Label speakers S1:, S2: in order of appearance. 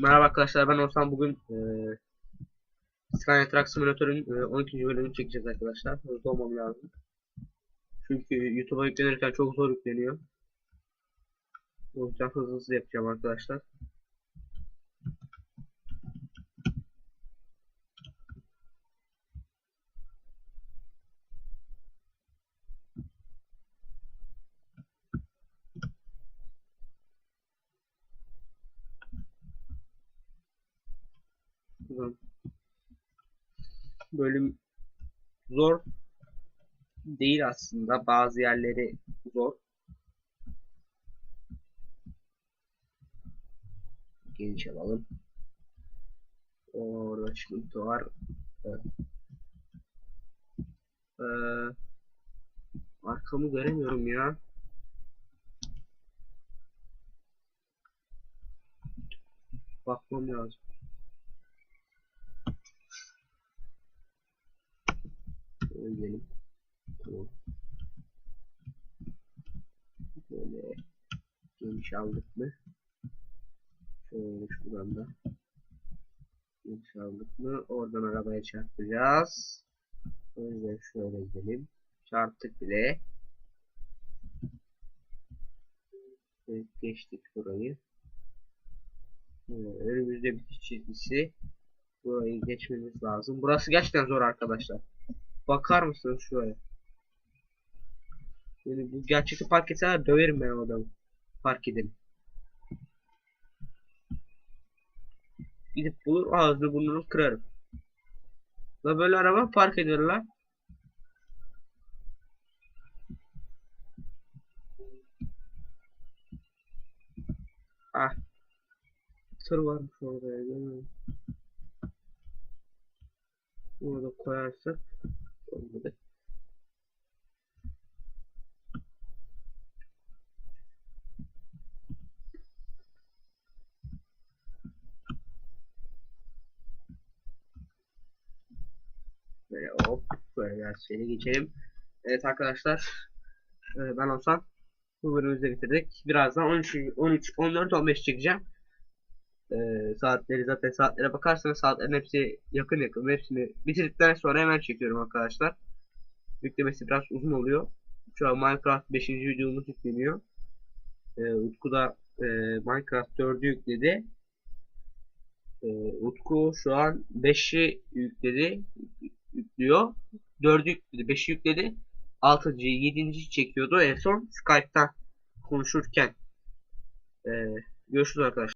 S1: Merhaba arkadaşlar ben Oğuzhan bugün e, Scania Truck Simulator'ın e, 12. bölümünü çekeceğiz arkadaşlar. Hızlı olmam lazım. Çünkü YouTube'a yüklenirken çok zor yükleniyor. O yüzden hızlı hızlı yapacağım arkadaşlar. Bölüm zor değil aslında. Bazı yerleri zor. Geniş alalım. Orada çıkıntı var. Ee, arkamı göremiyorum ya. Bakmam lazım. Şöyle gidelim. Tamam. Böyle geniş aldık mı? Şöyle şuradan da geniş aldık mı? Oradan arabaya çarpacağız. O yüzden şöyle gidelim. Çarptık bile. Evet, geçtik burayı. Ee, önümüzde bitiş çizgisi. Burayı geçmemiz lazım. Burası gerçekten zor arkadaşlar. Bakar mısınız şuraya? Yani bu gerçekte park etseler döverim ben o adamı. Park edelim. Gidip bulur ağzını burnunu kırarım. La böyle araba park ediyorlar. Ah. Tır varmış orada ya. Bunu da koyarsak olmadı. Böyle hop böyle biraz geçelim. Evet arkadaşlar e, ben olsam bu bölümümüzü bitirdik. Birazdan 13, 13, 14, 15 çekeceğim. E, saatleri zaten saatlere bakarsanız saatlerin hepsi yakın yakın. Hepsini bitirdikten sonra hemen çekiyorum arkadaşlar. Yüklemesi biraz uzun oluyor. Şu an Minecraft 5. videomuz yükleniyor. E, Utku da e, Minecraft 4'ü yükledi. E, Utku şu an 5'i yükledi. Yüklüyor. 4'ü yükledi. 5'i yükledi. 6. 7. çekiyordu. En son Skype'tan konuşurken. E, görüşürüz arkadaşlar.